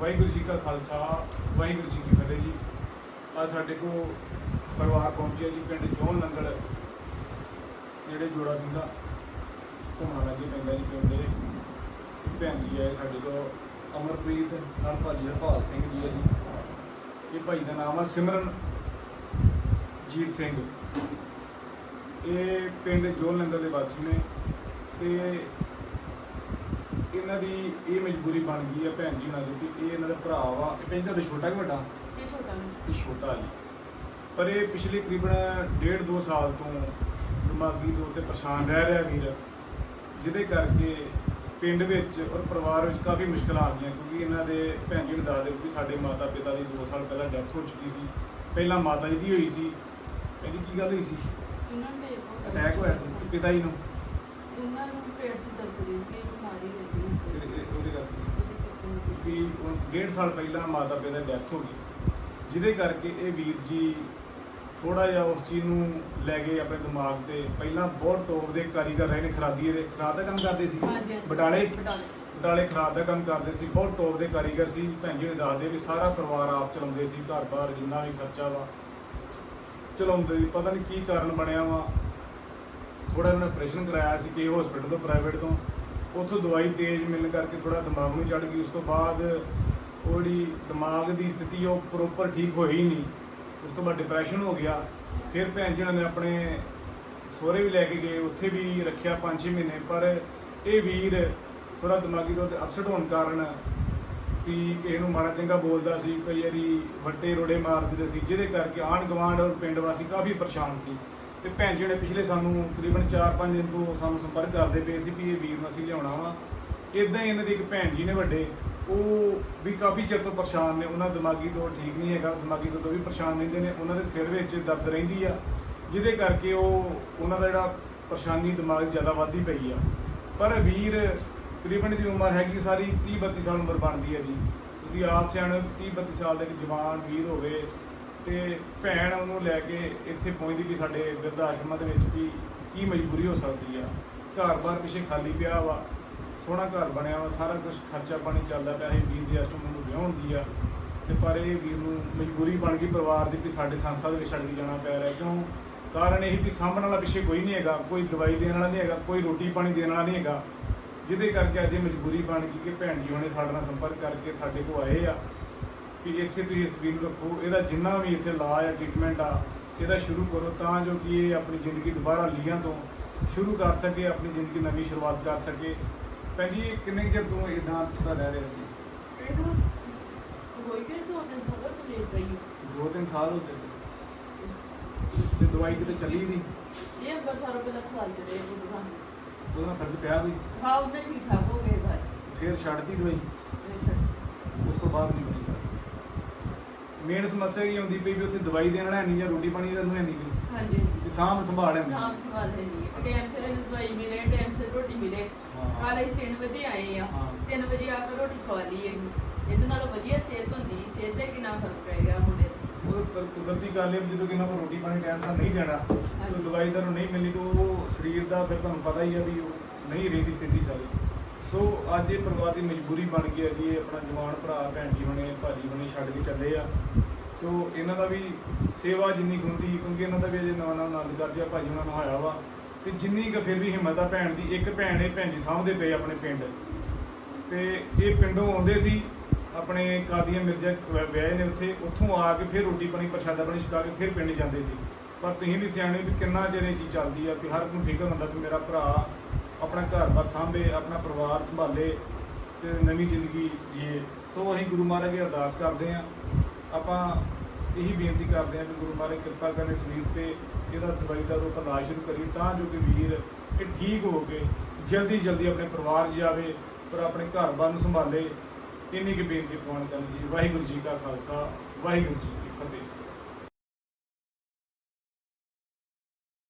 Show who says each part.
Speaker 1: ਵਾਹਿਗੁਰੂ ਜੀ ਕਾ ਖਾਲਸਾ, ਵਾਹਿਗੁਰੂ ਜੀ ਕੀ ਫਤਿਹ ਜੀ। ਆ ਸਾਡੇ ਕੋ ਪਰਿਵਾਰ ਪਹੁੰਚਿਆ ਜੀ, ਪਿੰਡ ਜੋਨ ਨੰਗਲ ਜਿਹੜੇ ਜੋੜਾ ਸਿੰਘ। ਦਾ ਘੁੰਮਣ ਲੱਗੇ ਪੈਂਦਾ ਜੀ ਪਿੰਡ ਦੇ। ਭੈਣ ਜੀ ਆਏ ਸਾਡੇ ਕੋਲ, ਅਮਰਪ੍ਰੀਤ ਨਾਲ ਭਾਜੀ ਹਰਪਾਲ ਸਿੰਘ ਜੀ ਹੈ ਜੀ। ਇਹ ਭਾਈ ਦਾ ਨਾਮ ਆ ਸਿਮਰਨ ਜੀਤ ਸਿੰਘ। ਇਹ ਪਿੰਡ ਜੋਨ ਨੰਗਲ ਦੇ ਵਾਸੀ ਨੇ। ਤੇ ਇਹਨਾਂ ਦੀ ਇਹ ਮਜਬੂਰੀ ਬਣ ਗਈ ਆ ਭੈਣ ਜੀ ਨਾਲ ਦੀ ਕਿ ਇਹ ਇਹਨਾਂ ਦਾ ਭਰਾ ਵਾ। ਇਹ ਪਿੰਡ ਦਾ ਛੋਟਾ ਕਿ ਵੱਡਾ?
Speaker 2: ਇਹ ਛੋਟਾ
Speaker 1: ਇਹ ਛੋਟਾ ਜੀ। ਪਰ ਇਹ ਪਿਛਲੇ ਤਕਰੀਬਨ ਡੇਢ ਦੋ ਸਾਲ ਤੋਂ ਦਿਮਾਗੀ ਤੌਰ ਤੇ ਪਰੇਸ਼ਾਨ ਰਹਿ ਰਿਹਾ ਵੀਰ। ਜਿਹਦੇ ਕਰਕੇ ਪਿੰਡ ਵਿੱਚ ਔਰ ਪਰਿਵਾਰ ਵਿੱਚ ਕਾਫੀ ਮੁਸ਼ਕਲਾਂ ਆ ਗਈਆਂ ਕਿਉਂਕਿ ਇਹਨਾਂ ਦੇ ਭੈਣ ਜੀ ਨੂੰ ਦੱਸਦੇ ਕਿ ਸਾਡੇ ਮਾਤਾ ਪਿਤਾ ਦੀ 2 ਸਾਲ ਪਹਿਲਾਂ ਡੈਥ ਹੋ ਚੁੱਕੀ ਸੀ। ਪਹਿਲਾਂ ਮਾਤਾ ਜੀ ਦੀ ਹੋਈ ਸੀ। ਕਹਿੰਦੀ ਕੀ ਗੱਲ ਹੋਈ ਸੀ?
Speaker 2: ਇਹਨਾਂ ਦੇ
Speaker 1: ਅਟੈਕ ਹੋਇਆ ਸੀ ਤੇ ਪਿਤਾ ਜੀ ਨੂੰ।
Speaker 2: ਉਹਨਾਂ ਨੂੰ ਪੇਟ 'ਚ ਦਰਦ ਰਹਿੰਦੀ ਹੈ ਬਿਮਾਰੀ ਰਹਿੰਦੀ
Speaker 1: ਫਿਰ
Speaker 2: ਹੈ
Speaker 1: ਇਹ- ਉਹਦੇ ਕਰਕੇ
Speaker 2: ਉਹਦੇ
Speaker 1: ਕਿ ਹੁਣ ਡੇਢ ਸਾਲ ਪਹਿਲਾਂ ਮਾਤਾ ਪਿਤਾ ਦੀ ਡੈਥ ਹੋ ਗਈ। ਜਿਹਦੇ ਕਰਕੇ ਇਹ ਵੀਰ ਜੀ ਥੋੜਾ ਜਿਹਾ ਉਸ ਚੀਜ਼ ਨੂੰ ਲੈ ਗਏ ਆਪਣੇ ਦਿਮਾਗ ਤੇ। ਪਹਿਲਾਂ ਬਹੁਤ ਟੋਪ ਦੇ ਕਾਰੀਗਰ ਰਹੇ ਨੇ ਖਰਾਦੀਏ ਦੇ ਖਰਾਦ ਦਾ ਕੰਮ ਕਰਦੇ ਸੀ।
Speaker 2: ਹਾਂਜੀ, ਹਾਂਜੀ।
Speaker 1: ਬਟਾਲੇ
Speaker 2: ਬਟਾਲੇ।
Speaker 1: ਬਟਾਲੇ ਖਰਾਦ ਦਾ ਕੰਮ ਕਰਦੇ ਸੀ। ਬਹੁਤ ਟੋਪ ਦੇ ਕਾਰੀਗਰ ਸੀ। ਭੈਣ ਜੀ ਨੇ ਦੱਸਦੇ ਵੀ ਸਾਰਾ ਪਰਿਵਾਰ ਆਪ ਚਲਾਉਂਦੇ ਸੀ। ਘਰ-ਬਾਰ ਜਿੰਨਾ ਵੀ ਖਰਚਾ ਵਾ ਚਲਾਉਂਦੇ ਸੀ। ਪਤਾ ਨਹੀਂ ਕੀ ਕਾਰਨ ਬਣਿਆ ਵਾ। ਥੋੜਾ ਇਹਨਾਂ ਆਪਰੇਸ਼ਨ ਕਰਾਇਆ ਸੀ ਕਿ ਹਸਪੀਟਲ ਤੋਂ ਪ੍ਰਾਈਵੇਟ ਤੋਂ, ਉੱਥੋਂ ਦਵਾਈ ਤੇਜ਼ ਮਿਲਣ ਕਰਕੇ ਥੋੜਾ ਦਿਮਾਗ ਨੂੰ ਚੜ ਗਈ। ਉਸ ਤੋਂ ਬਾਅਦ ਉਹ ਜਿਹੜੀ ਦਿਮਾਗ ਦੀ ਸਥਿਤੀ ਉਹ ਪ੍ਰੋਪਰ ਠੀਕ ਹੋਈ ਨਹੀਂ। ਉਸ ਤੋਂ ਬਾਅਦ ਡਿਪਰੈਸ਼ਨ ਹੋ ਗਿਆ। ਫਿਰ ਭੈਣ ਜੀ ਨੇ ਆਪਣੇ ਸਹੁਰੇ ਵੀ ਲੈ ਕੇ ਗਏ, ਉੱਥੇ ਵੀ ਰੱਖਿਆ 5-6 ਮਹੀਨੇ। ਪਰ ਇਹ ਵੀਰ ਥੋੜਾ ਦਿਮਾਗੀ ਤੌਰ ਤੇ ਅਪਸੈਟ ਹੋਣ ਕਾਰਨ ਵੀ ਕਿਸੇ ਨੂੰ ਮਾੜਾ ਚੰਗਾ ਬੋਲਦਾ ਸੀ, ਕਈ ਵਾਰੀ ਵੱਟੇ ਰੋੜੇ ਮਾਰ ਦਿੰਦੇ ਸੀ, ਜਿਹਦੇ ਕਰਕੇ ਆਂਢ ਗੁਆਂਢ ਔਰ ਪਿੰਡ ਵਾਸੀ ਕਾਫੀ ਪਰੇਸ਼ਾਨ ਸੀ। ਤੇ ਭੈਣ ਜਿਹੜੇ ਪਿਛਲੇ ਸਾਨੂੰ ਤਕਰੀਬਨ 4-5 ਦਿਨ ਤੋਂ ਸਾਨੂੰ ਸੰਪਰਕ ਕਰਦੇ ਪਏ ਸੀ ਵੀ ਇਹ ਵੀਰ ਨੂੰ ਅਸੀਂ ਲਿਆਉਣਾ ਵਾ ਇਦਾਂ ਹੀ ਇਹਨਾਂ ਦੀ ਇੱਕ ਭੈਣ ਜੀ ਨੇ ਵੱਡੇ, ਉਹ ਵੀ ਕਾਫੀ ਚਿਰ ਤੋਂ ਪਰੇਸ਼ਾਨ ਨੇ, ਉਹਨਾਂ ਦਿਮਾਗੀ ਤੋਂ ਠੀਕ ਨਹੀਂ ਹੈਗਾ, ਦਿਮਾਗੀ ਤੋਂ ਵੀ ਪਰੇਸ਼ਾਨ ਰਹਿੰਦੇ ਨੇ, ਉਹਨਾਂ ਦੇ ਸਿਰ ਵਿੱਚ ਦਰਦ ਰਹਿੰਦੀ ਆ, ਜਿਹਦੇ ਕਰਕੇ ਉਹ, ਉਹਨਾਂ ਦਾ ਜਿਹੜਾ ਪਰੇਸ਼ਾਨੀ ਦਿਮਾਗ 'ਚ ਜ਼ਿਆਦਾ ਵੱਧਦੀ ਪਈ ਆ। ਪਰ ਵੀਰ ਤਕਰੀਬਨ ਦੀ ਉਮਰ ਹੈਗੀ ਸਾਰੀ 30 32 ਸਾਲ ਉਮਰ ਬਣਦੀ ਹੈ ਜੀ। ਤੁਸੀਂ ਆਪ ਸਿਆਣੇ 30 32 ਸਾਲ ਦੇ ਇੱਕ ਜਵਾਨ ਵੀਰ ਹੋਵੇ ਤੇ ਭੈਣ ਉਹਨੂੰ ਲੈ ਕੇ ਇੱਥੇ ਪਹੁੰਚਦੀ ਕਿ ਸਾਡੇ ਬਿਰਧ ਆਸ਼ਰਮਾਂ ਦੇ ਵਿੱਚ ਵੀ ਕੀ ਮਜਬੂਰੀ ਹੋ ਸਕਦੀ ਆ। ਘਰ-ਬਾਰ ਪਿੱਛੇ ਖਾਲੀ ਪਿਆ ਵਾ, ਸੋਹਣਾ ਘਰ ਬਣਿਆ ਵਾ, ਸਾਰਾ ਕੁਝ ਖਰਚਾ ਪਾਣੀ ਚੱਲਦਾ ਪਿਆ ਹੈ ਵੀਰ ਦੇ ਆਸ਼ਰਮ ਨੂੰ ਵਿਆਹੁਣ ਦੀ ਆ। ਤੇ ਪਰ ਇਹ ਵੀਰ ਨੂੰ ਮਜਬੂਰੀ ਬਣ ਗਈ ਪਰਿਵਾਰ ਦੀ ਕਿ ਸਾਡੇ ਸੰਸਥਾ ਦੇ ਵਿੱਚ ਛੱਡ ਕੇ ਜਾਣਾ ਪੈ ਰਿਹਾ। ਕਿਉਂ? ਕਾਰਨ ਇਹ ਵੀ ਸਾਂਭਣ ਵਾਲਾ ਪਿੱਛੇ ਕੋਈ ਨਹੀਂ ਹੈਗਾ, ਕੋਈ ਦਵਾਈ ਦੇਣ ਵਾਲਾ ਨਹੀਂ ਹੈਗਾ, ਕੋਈ ਰੋਟੀ ਪਾਣੀ ਦੇਣ ਵਾਲਾ ਨਹੀਂ ਹੈਗਾ। ਜਿਹਦੇ ਕਰਕੇ ਅੱਜ ਇਹ ਮਜਬੂਰੀ ਬਣ ਗਈ ਕਿ ਭੈਣ ਜੀ ਹੁਣੇ ਸਾਡੇ ਨਾਲ ਸੰਪਰਕ ਕਰਕੇ ਸਾਡੇ ਕੋਲ ਆਏ ਆ। ਕਿ ਇੱਥੇ ਤੁਸੀਂ ਇਸ ਵੀਰ ਨੂੰ ਰੱਖੋ ਇਹਦਾ ਜਿੰਨਾ ਵੀ ਇੱਥੇ ਇਲਾਜ ਆ ਟ੍ਰੀਟਮੈਂਟ ਆ ਇਹਦਾ ਸ਼ੁਰੂ ਕਰੋ ਤਾਂ ਜੋ ਕਿ ਇਹ ਆਪਣੀ ਜ਼ਿੰਦਗੀ ਦੁਬਾਰਾ ਲੀਆਂ ਤੋਂ ਸ਼ੁਰੂ ਕਰ ਸਕੇ ਆਪਣੀ ਜ਼ਿੰਦਗੀ ਨਵੀਂ ਸ਼ੁਰੂਆਤ ਕਰ ਸਕੇ। ਇਹ ਕਿੰਨੇ ਚਿਰ ਤੋਂ ਇਦਾਂ ਦਾ ਰਹਿ ਰਹੇ ਸੀ?
Speaker 2: ਇਹਨੂੰ ਹੋਈ ਗਏ ਦੋ ਦਿਨ ਸਾਰਾ ਤੇ ਲੈ ਗਈ
Speaker 1: ਦੋ ਤਿੰਨ ਸਾਲ ਹੋ ਚੁੱਕੇ। ਤੇ ਦਵਾਈ ਕਿਤੇ ਚੱਲੀ ਨਹੀਂ?
Speaker 2: ਇਹ ਅੰਬਰ ਸਾਰਾ ਪਹਿਲਾਂ ਖਵਾਲਦੇ ਰਹੇ ਬੁੱਢਾ
Speaker 1: ਉਹਦਾ ਫ਼ਰਕ ਪਿਆ ਵੀ
Speaker 2: ਹਾਂ ਉਹਨੇ ਠੀਕ ਠਾਕ ਹੋ ਗਏ ਬਾਅਦ
Speaker 1: ਫਿਰ ਛੱਡਤੀ ਦਵਾਈ ਉਸ ਤੋਂ ਬਾਅਦ ਨਹੀਂ ਬਣੀ ਮੇਨ ਸਮੱਸਿਆ ਕੀ ਆਉਂਦੀ ਪਈ ਵੀ ਉੱਥੇ ਦਵਾਈ ਦੇਣ ਵਾਲਾ ਨਹੀਂ ਜਾਂ ਰੋਟੀ ਪਾਣੀ ਦਾ ਨਹੀਂ ਨਹੀਂ।
Speaker 2: ਹਾਂਜੀ।
Speaker 1: ਵੀ ਸਾਂਭ ਸੰਭਾਲ ਹੈ
Speaker 2: ਨਾਮ ਖਵਾਲ ਦੇ ਨਹੀਂ। ਟਾਈਮ ਸਿਰ ਇਹਨੂੰ ਦਵਾਈ ਮਿਲੇ ਟਾਈਮ ਸਿਰ ਰੋਟੀ ਮਿਲੇ।
Speaker 1: ਹਾਂ।
Speaker 2: ਕੱਲ ਅਸੀਂ 3 ਵਜੇ ਆਏ ਆ।
Speaker 1: ਹਾਂ।
Speaker 2: 3 ਵਜੇ ਆ ਕੇ ਰੋਟੀ ਖਵਾ ਲਈ ਇਹਨੂੰ। ਇਹਦੇ ਨਾਲੋਂ ਵਧੀਆ ਸਿਹਤ ਹੁੰਦੀ। ਸਿਹਤ ਤੇ ਕਿੰਨਾ ਫ਼ਰਕ ਪੈ ਗਿਆ ਮੁੰਡੇ ਦਾ
Speaker 1: ਉਹ ਪਰ ਕੁਦਰਤੀ ਗੱਲ ਹੈ ਵੀ ਜਦੋਂ ਕਿਨਾਂ ਨੂੰ ਰੋਟੀ ਪਾਣੀ ਟਾਈਮ ਨਾਲ ਨਹੀਂ ਦੇਣਾ ਤੇ ਦਵਾਈ ਦਰ ਨਹੀਂ ਮਿਲਣੀ ਤਾਂ ਉਹ ਸਰੀਰ ਦਾ ਫਿਰ ਤੁਹਾਨੂੰ ਪਤਾ ਹੀ ਹੈ ਵੀ ਉਹ ਨਹੀਂ ਰਹਿੰਦੀ ਸਥਿਤੀ ਸਾਰੀ। ਸੋ ਅੱਜ ਇਹ ਪਰਿਵਾਰ ਦੀ ਮਜਬੂਰੀ ਬਣ ਗਈ ਹੈ ਜੀ, ਇਹ ਆਪਣਾ ਜਵਾਨ ਭਰਾ, ਭੈਣ ਜੀ ਹੁਣੇ ਭਾਜੀ ਹੁਣੇ ਛੱਡ ਕੇ ਚੱਲੇ ਆ। ਸੋ ਇਹਨਾਂ ਦਾ ਵੀ ਸੇਵਾ ਜਿੰਨੀ ਕੁ ਹੁੰਦੀ, ਕਿਉਂਕਿ ਇਹਨਾਂ ਦਾ ਵੀ ਅਜੇ ਨਵਾਂ ਨਵਾਂ ਆਨੰਦ ਕਰਦੇ ਆ ਭਾਜੀ ਉਹਨਾਂ ਨੂੰ ਹੋਇਆ ਵਾ। ਤੇ ਜਿੰਨੀ ਕੁ ਫਿਰ ਵੀ ਹਿੰਮਤ ਆ ਭੈਣ ਦੀ, ਇੱਕ ਭੈਣ ਇਹ ਭੈਣ ਜੀ ਸਾਂਭਦੇ ਪਏ ਆਪਣੇ ਪਿੰਡ। ਤੇ ਇਹ ਪਿੰਡੋਂ ਆਉਂਦੇ ਸੀ, ਆਪਣੇ ਕਾਦੀਆਂ ਮਿਰਜ਼ਾ ਵ- ਵਿਆਹੇ ਨੇ ਉੱਥੇ, ਉੱਥੋਂ ਆ ਕੇ ਫਿਰ ਰੋਟੀ ਪਾਣੀ, ਪ੍ਰਸ਼ਾਦਾ ਪਾਣੀ ਛਕਾ ਕੇ ਫਿਰ ਪਿੰਡ ਜਾਂਦੇ ਸੀ। ਪਰ ਤੁਸੀਂ ਵੀ ਸਿਆਣੇ ਵੀ ਕਿੰਨਾ ਚਿਰ ਇਹ ਚੀਜ਼ ਚੱਲਦੀ ਆ ਕਿ ਹਰ ਕੋਈ ਫਿਕਰ ਹੁੰਦਾ ਕਿ ਮੇਰਾ ਭਰਾ ਆਪਣਾ ਘਰ-ਬਾਰ ਸਾਂਭੇ, ਆਪਣਾ ਪਰਿਵਾਰ ਸੰਭਾਲੇ ਤੇ ਨਵੀਂ ਜ਼ਿੰਦਗੀ ਜੀਏ। ਸੋ ਅਸੀਂ ਗੁਰੂ ਮਹਾਰਾਜ ਦੀ ਅਰਦਾਸ ਕਰਦੇ ਆ ਆਪਾਂ ਇਹੀ ਬੇਨਤੀ ਕਰਦੇ ਆ ਕਿ ਗੁਰੂ ਮਹਾਰਾਜ ਕਿਰਪਾ ਕਰੇ ਸਰੀਰ ਤੇ ਇਹਦਾ ਦਵਾਈ ਦਾ ਰੂਪ ਇਲਾਜ ਸ਼ੁਰੂ ਕਰੀਏ, ਤਾਂ ਜੋ ਕਿ ਵੀਰ ਇਹ ਠੀਕ ਹੋ ਕੇ ਜਲਦੀ ਜਲਦੀ ਆਪਣੇ ਪਰਿਵਾਰ ਜਾਵੇ ਪਰ ਆਪਣੇ ਘਰ-ਬਾਰ ਨੂੰ ਸੰਭਾਲੇ। ਇੰਨੀ ਕੁ ਬੇਨਤੀ ਪਾਉਣ ਕਰਨ ਜੀ ਵਾਹਿਗੁਰੂ ਜੀ ਕਾ ਖਾਲਸਾ, ਵਾਹਿਗੁਰੂ ਜੀ ਕੀ ਫਤਿਹ।